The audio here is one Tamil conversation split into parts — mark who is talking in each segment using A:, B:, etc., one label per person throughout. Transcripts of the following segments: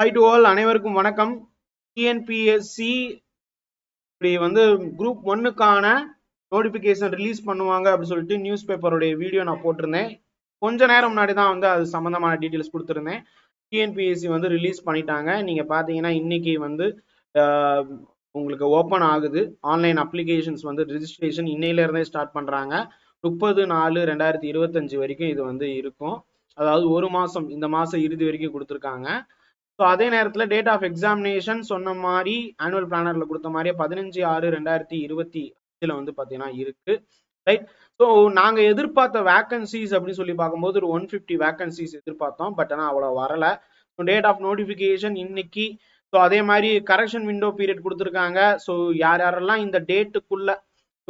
A: ஹை டு ஆல் அனைவருக்கும் வணக்கம். டிஎன்பிஎஸ்சி இப்படி வந்து குரூப் ஒன்னுக்கான நோட்டிஃபிகேஷன் ரிலீஸ் பண்ணுவாங்க அப்படின்னு சொல்லிட்டு நியூஸ் பேப்பருடைய வீடியோ நான் போட்டிருந்தேன். கொஞ்ச நேரம் முன்னாடி தான் வந்து அது சம்மந்தமான டீட்டெயில்ஸ் கொடுத்துருந்தேன். டிஎன்பிஎஸ்சி வந்து ரிலீஸ் பண்ணிட்டாங்க. நீங்கள் பார்த்தீங்கன்னா இன்னைக்கு வந்து உங்களுக்கு ஓப்பன் ஆகுது. ஆன்லைன் அப்ளிகேஷன்ஸ் வந்து ரிஜிஸ்ட்ரேஷன் இன்னையிலேருந்தே ஸ்டார்ட் பண்ணுறாங்க முப்பது நாலு ரெண்டாயிரத்தி இருபத்தஞ்சு வரைக்கும் இது வந்து இருக்கும். அதாவது ஒரு மாதம் இந்த மாதம் இறுதி வரைக்கும் கொடுத்துருக்காங்க. ஸோ அதே நேரத்தில் டேட் ஆஃப் எக்ஸாமினேஷன் சொன்ன மாதிரி ஆனுவல் பிளானரில் கொடுத்த மாதிரியே பதினஞ்சு ஆறு ரெண்டாயிரத்தி இருபத்தி அஞ்சில் வந்து பார்த்தீங்கன்னா இருக்கு. ரைட் ஸோ நாங்கள் எதிர்பார்த்த வேக்கன்சிஸ் அப்படின்னு சொல்லி பார்க்கும்போது ஒரு ஒன் ஃபிஃப்டி வேக்கன்சிஸ் எதிர்பார்த்தோம். பட் ஆனால் அவ்வளோ வரல. ஸோ டேட் ஆஃப் நோட்டிஃபிகேஷன் இன்னைக்கு. ஸோ அதே மாதிரி கரெக்ஷன் விண்டோ பீரியட் கொடுத்துருக்காங்க. ஸோ யார் யாரெல்லாம் இந்த டேட்டுக்குள்ள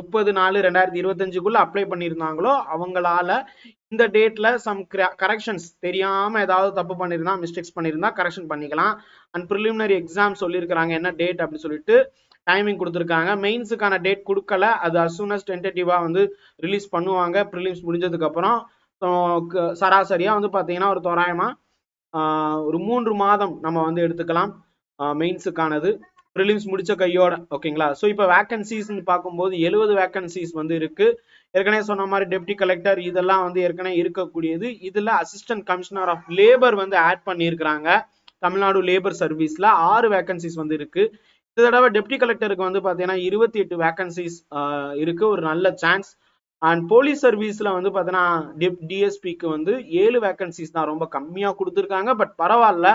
A: முப்பது நாலு ரெண்டாயிரத்தி இருபத்தஞ்சுக்குள்ள அப்ளை பண்ணியிருந்தாங்களோ அவங்களால இந்த டேட்ல சம் கரெக்ஷன்ஸ் தெரியாம ஏதாவது தப்பு பண்ணியிருந்தா மிஸ்டேக்ஸ் பண்ணியிருந்தா கரெக்ஷன் பண்ணிக்கலாம். அண்ட் ப்ரிலிமினரி எக்ஸாம் சொல்லியிருக்கிறாங்க என்ன டேட் அப்படின்னு சொல்லிட்டு டைமிங் கொடுத்துருக்காங்க. மெயின்ஸுக்கான டேட் கொடுக்கல. அது அசூனஸ் சூன் அஸ் டென்டேட்டிவா வந்து ரிலீஸ் பண்ணுவாங்க. ப்ரிலிம்ஸ் முடிஞ்சதுக்கு அப்புறம் சராசரியா வந்து பாத்தீங்கன்னா ஒரு தோராயமா ஒரு மூன்று மாதம் நம்ம வந்து எடுத்துக்கலாம். மெயின்ஸுக்கானது ப்ரிலிம்ஸ் முடிச்ச கையோட ஓகேங்களா ஸோ இப்போ வேக்கன்சிஸ்னு பார்க்கும்போது எழுபது வேக்கன்சிஸ் வந்து இருக்கு. ஏற்கனவே சொன்ன மாதிரி டெப்டி கலெக்டர் இதெல்லாம் வந்து ஏற்கனவே இருக்கக்கூடியது. இதில் அசிஸ்டன்ட் கமிஷனர் ஆஃப் லேபர் வந்து ஆட் பண்ணியிருக்கிறாங்க. தமிழ்நாடு லேபர் சர்வீஸ்ல ஆறு வேக்கன்சிஸ் வந்து இருக்கு. இந்த தடவை டெப்டி கலெக்டருக்கு வந்து பார்த்தீங்கன்னா இருபத்தி எட்டு வேக்கன்சிஸ் இருக்கு. ஒரு நல்ல சான்ஸ் அண்ட் போலீஸ் சர்வீஸ்ல வந்து பார்த்தீங்கன்னா டிஎஸ்பிக்கு வந்து ஏழு வேக்கன்சிஸ் தான் ரொம்ப கம்மியாக கொடுத்துருக்காங்க. பட் பரவாயில்ல.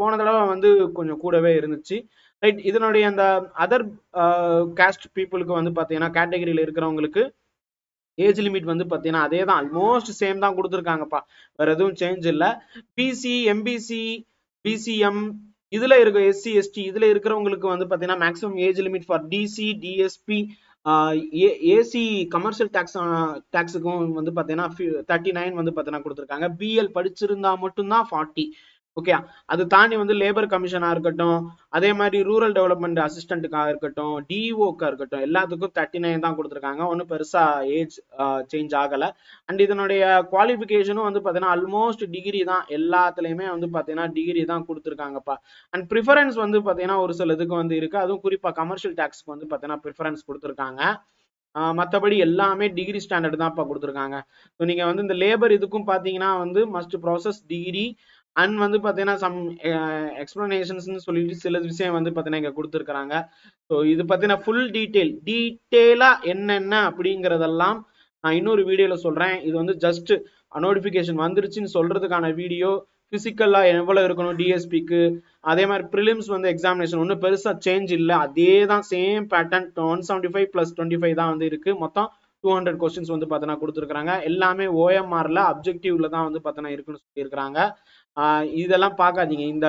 A: போன தடவை வந்து கொஞ்சம் கூடவே இருந்துச்சு. ரைட் இதனுடைய அந்த அதர் காஸ்ட் பீப்புளுக்கு வந்து பாத்தீங்கன்னா கேட்டகரியில இருக்கிறவங்களுக்கு ஏஜ் லிமிட் வந்து பாத்தீங்கன்னா அதே தான் ஆல்மோஸ்ட் சேம் தான் கொடுத்துருக்காங்கப்பா. வேற எதுவும் சேஞ்ச் இல்ல. பிசி எம்பிசி பிசிஎம் இதுல இருக்க எஸ்சி எஸ்டி இதுல இருக்கிறவங்களுக்கு வந்து பார்த்தீங்கன்னா maximum age limit for DC DSP AC commercial tax டேக்ஸுக்கும் வந்து பார்த்தீங்கன்னா தேர்ட்டி நைன் வந்து பாத்தீங்கன்னா கொடுத்துருக்காங்க. பிஎல் படிச்சிருந்தா மட்டும்தான் ஃபார்ட்டி ஓகே அது தாண்டி வந்து லேபர் கமிஷனா இருக்கட்டும் அதே மாதிரி ரூரல் டெவலப்மெண்ட் அசிஸ்டண்ட்டுக்காக இருக்கட்டும் டிஓக்கா இருக்கட்டும் எல்லாத்துக்கும் தேர்ட்டி நைன் தான் கொடுத்துருக்காங்க. ஒன்றும் பெருசா ஏஜ் சேஞ்ச் ஆகல. அண்ட் இதனுடைய குவாலிஃபிகேஷனும் வந்து பார்த்தீங்கன்னா ஆல்மோஸ்ட் டிகிரி தான். எல்லாத்துலயுமே வந்து பார்த்தீங்கன்னா டிகிரி தான் கொடுத்துருக்காங்கப்பா. அண்ட் ப்ரிஃபரன்ஸ் வந்து பார்த்தீங்கன்னா ஒரு சில இதுக்கு வந்து இருக்கு. அதுவும் குறிப்பா கமர்ஷியல் டேக்ஸ்க்கு வந்து பார்த்தீங்கன்னா ப்ரிஃபரன்ஸ் கொடுத்துருக்காங்க. மற்றபடி எல்லாமே டிகிரி ஸ்டாண்டர்ட் தான் இப்போ கொடுத்துருக்காங்க. ஸோ நீங்கள் வந்து இந்த லேபர் இதுக்கும் பார்த்தீங்கன்னா வந்து மஸ்ட் ப்ராசஸ் டிகிரி அண்ட் வந்து பார்த்தீங்கன்னா சம் எக்ஸ்பிளனேஷன்ஸ்னு eh, சொல்லிட்டு சில விஷயம் வந்து பார்த்தீங்கன்னா இங்கே கொடுத்துருக்குறாங்க. ஸோ இது பார்த்தீங்கன்னா ஃபுல் டீட்டெயில் டீட்டெயிலாக என்னென்ன அப்படிங்கிறதெல்லாம் நான் இன்னொரு வீடியோவில் சொல்கிறேன் இது வந்து ஜஸ்ட் நோட்டிஃபிகேஷன் வந்துருச்சுன்னு சொல்கிறதுக்கான வீடியோ ஃபிசிக்கலாக எவ்வளோ இருக்கணும் டிஎஸ்பிக்கு அதே மாதிரி ப்ரிலிம்ஸ் வந்து எக்ஸாமினேஷன் ஒன்றும் பெருசாக சேஞ்ச் இல்லை. அதே தான் same pattern one seventy five plus twenty five தான் வந்து இருக்குது மொத்தம் டூ ஹண்ட்ரட் கொஸ்டின்ஸ் வந்து பார்த்தோன்னா கொடுத்துருக்காங்க எல்லாமே ஓஎம்ஆரில் அப்ஜெக்டிவ்ல தான் வந்து பார்த்தோன்னா இருக்குன்னு சொல்லியிருக்கிறாங்க. இதெல்லாம் பார்க்காதீங்க. இந்த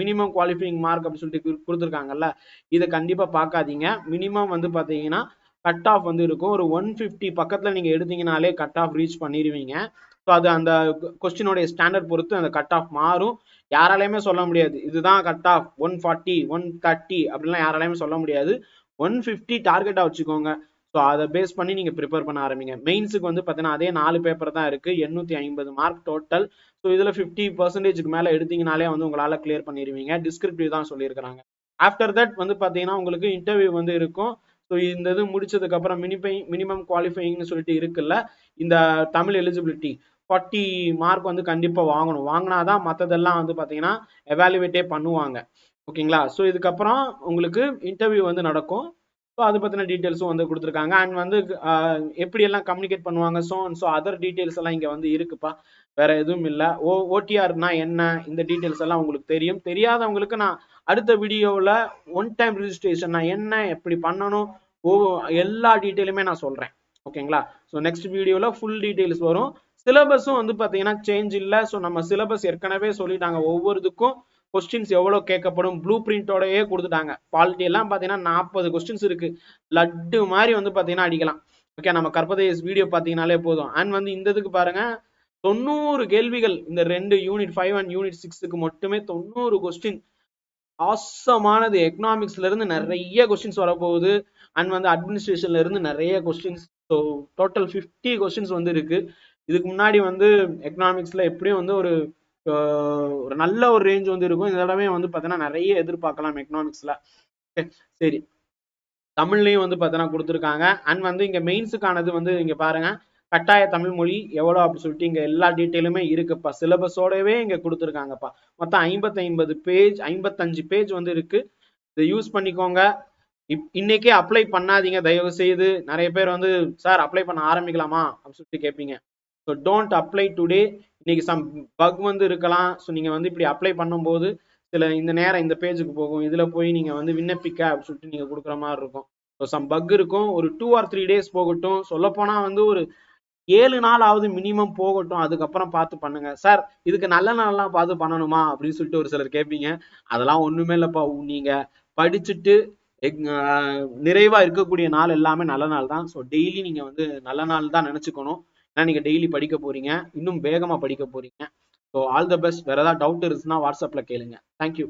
A: மினிமம் குவாலிஃபைங் மார்க் அப்படின்னு சொல்லிட்டு கொடுத்துருக்காங்கல்ல இதை கண்டிப்பாக பார்க்காதீங்க. மினிமம் வந்து பார்த்தீங்கன்னா கட் ஆஃப் வந்து இருக்கும். ஒரு ஒன் ஃபிஃப்டி பக்கத்தில் நீங்கள் எடுத்தீங்கனாலே கட் ஆஃப் ரீச் பண்ணிடுவீங்க. ஸோ அது அந்த கொஸ்டினுடைய ஸ்டாண்டர்ட் பொறுத்து அந்த கட் ஆஃப் மாறும். யாராலையுமே சொல்ல முடியாது. இதுதான் cut off one forty one thirty அப்படிலாம் யாராலையுமே சொல்ல முடியாது. ஒன் ஃபிஃப்டி டார்கெட்டாக வச்சுக்கோங்க. ஸோ அதை பேஸ் பண்ணி நீங்கள் ப்ரிப்பேர் பண்ண ஆரம்பிங்க. மெயின்ஸுக்கு வந்து பார்த்தீங்கன்னா அதே நாலு பேப்பர் தான் இருக்குது எண்ணூற்றி ஐம்பது மார்க் டோட்டல் ஸோ இதில் ஃபிஃப்டி பர்சன்டேஜுக்கு மேலே எடுத்தீங்கனாலே வந்து உங்களால் கிளியர் பண்ணிடுவீங்க டிஸ்கிரிப்டிவ் தான் சொல்லியிருக்கிறாங்க. ஆஃப்டர் தட் வந்து பார்த்தீங்கன்னா உங்களுக்கு இன்டர்வியூ வந்து இருக்கும். ஸோ இந்த இது முடிச்சதுக்கப்புறம் மினிபை மினிமம் குவாலிஃபைங்னு சொல்லிட்டு இருக்குல்ல இந்த தமிழ் எலிஜிபிலிட்டி ஃபார்ட்டி மார்க் வந்து கண்டிப்பாக வாங்கணும். வாங்கினாதான் மற்றதெல்லாம் வந்து பார்த்தீங்கன்னா எவாலுவேட்டே பண்ணுவாங்க. ஓகேங்களா ஸோ இதுக்கப்புறம் உங்களுக்கு இன்டர்வியூ வந்து நடக்கும். ஸோ அதை பற்றின டீட்டெயில்ஸும் வந்து கொடுத்துருக்காங்க. அண்ட் வந்து எப்படியெல்லாம் கம்யூனிகேட் பண்ணுவாங்க? ஸோ ஸோ அதர் டீட்டெயில்ஸ் எல்லாம் இங்கே வந்து இருக்குப்பா. வேற எதுவும் இல்லை. ஓ ஓடிஆர்னா என்ன? இந்த டீட்டெயில்ஸ் எல்லாம் உங்களுக்கு தெரியும். தெரியாதவங்களுக்கு நான் அடுத்த வீடியோவில் ஒன் டைம் ரிஜிஸ்ட்ரேஷன் நான் என்ன? எப்படி பண்ணணும்? ஓ எல்லா டீட்டெயிலுமே நான் சொல்கிறேன் ஓகேங்களா? ஸோ நெக்ஸ்ட் வீடியோவில் ஃபுல் டீட்டெயில்ஸ் வரும். சிலபஸும் வந்து பார்த்தீங்கன்னா சேஞ்ச் இல்லை. ஸோ நம்ம சிலபஸ் ஏற்கனவே சொல்லிட்டாங்க. ஒவ்வொருத்துக்கும் கொஸ்டின்ஸ் எவ்வளோ கேட்கப்படும்? ப்ளூ பிரிண்டோடயே கொடுத்துட்டாங்க. குவாலிட்டி எல்லாம் பார்த்தீங்கன்னா நாற்பது கொஸ்டின்ஸ் இருக்கு. லட்டு மாதிரி வந்து பார்த்தீங்கன்னா அடிக்கலாம். ஓகே நம்ம கற்பதேஸ் வீடியோ பார்த்தீங்கனாலே போதும். அண்ட் வந்து இந்த இதுக்கு பாருங்க. தொண்ணூறு கேள்விகள் இந்த ரெண்டு யூனிட் ஃபைவ் அண்ட் யூனிட் சிக்ஸுக்கு மட்டுமே தொண்ணூறு கொஸ்டின் ஆசமானது. எக்கனாமிக்ஸ்ல இருந்து நிறைய கொஸ்டின்ஸ் வரப்போகுது. அண்ட் வந்து அட்மினிஸ்ட்ரேஷன்ல இருந்து நிறைய questions so total fifty questions வந்து இருக்கு. இதுக்கு முன்னாடி வந்து எக்கனாமிக்ஸ்ல எப்படியும் வந்து ஒரு ஒரு நல்ல ஒரு ரேஞ்ச் வந்து இருக்கும். இந்த தடவை வந்து பார்த்தீங்கன்னா நிறைய எதிர்பார்க்கலாம் எக்கனாமிக்ஸில் சரி தமிழ்லையும் வந்து பார்த்தீங்கன்னா கொடுத்துருக்காங்க. அண்ட் வந்து இங்க மெயின்ஸுக்கானது வந்து இங்க பாருங்க. கட்டாய தமிழ் மொழி எவ்வளோ அப்படின்னு சொல்லிட்டு இங்க எல்லா டீட்டெயிலுமே இருக்குப்பா. சிலபஸோடவே இங்க கொடுத்துருக்காங்கப்பா. மொத்தம் ஐம்பத்தி ஐம்பது பேஜ் ஐம்பத்தஞ்சு பேஜ் வந்து இருக்கு. இதை யூஸ் பண்ணிக்கோங்க. இப் இன்னைக்கே அப்ளை பண்ணாதீங்க. தயவு செய்து நிறைய பேர் வந்து சார் அப்ளை பண்ண ஆரம்பிக்கலாமா? அப்படின்னு சொல்லிட்டு கேட்பீங்க ஸோ டோன்ட் அப்ளை டுடே இன்னைக்கு சம் பக் வந்து இருக்கலாம். ஸோ நீங்கள் வந்து இப்படி அப்ளை பண்ணும்போது சில இந்த நேரம் இந்த பேஜுக்கு போகும். இதில் போய் நீங்கள் வந்து விண்ணப்பிக்க அப்படின்னு சொல்லிட்டு நீங்கள் கொடுக்குற மாதிரி இருக்கும். ஸோ சம் பக் இருக்கும். ஒரு டூ ஆர் த்ரீ டேஸ் போகட்டும். சொல்லப்போனால் வந்து ஒரு ஏழு நாள் ஆகுது மினிமம் போகட்டும். அதுக்கப்புறம் பார்த்து பண்ணுங்க. சார் இதுக்கு நல்ல நாள்லாம் பார்த்து பண்ணணுமா? அப்படின்னு சொல்லிட்டு ஒரு சிலர் கேட்பீங்க. அதெல்லாம் ஒன்றுமே இல்லைப்பா. நீங்க படிச்சுட்டு எக்- நிறைவா இருக்கக்கூடிய நாள் எல்லாமே நல்ல நாள் தான். ஸோ டெய்லி நீங்க வந்து நல்ல நாள் தான் நினச்சிக்கணும். ஏன்னா நீங்க டெய்லி படிக்க போறீங்க? இன்னும் வேகமா படிக்க போறீங்க. ஸோ ஆல் த பெஸ்ட் வேற ஏதாவது டவுட் இருந்துச்சுன்னா வாட்ஸ்அப்ல கேளுங்க. தேங்க்யூ